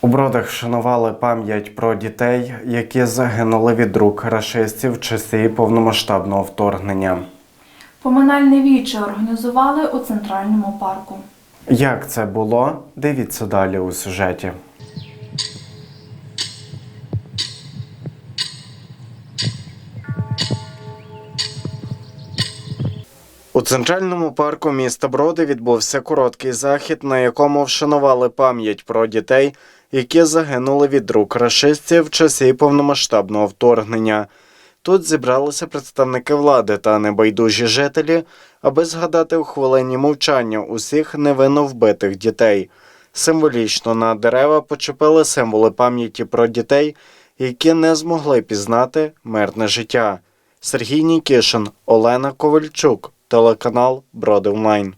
У бродах вшанували пам'ять про дітей, які загинули від рук рашистів в часи повномасштабного вторгнення. Поминальне віче організували у центральному парку. Як це було? Дивіться далі у сюжеті. У центральному парку міста Броди відбувся короткий захід, на якому вшанували пам'ять про дітей, які загинули від рук рашистів в часі повномасштабного вторгнення. Тут зібралися представники влади та небайдужі жителі, аби згадати у хвилині мовчання усіх невинно вбитих дітей. Символічно на дерева почепили символи пам'яті про дітей, які не змогли пізнати мирне життя. Сергій Нікішин, Олена Ковальчук, телеканал Броди Онлайн.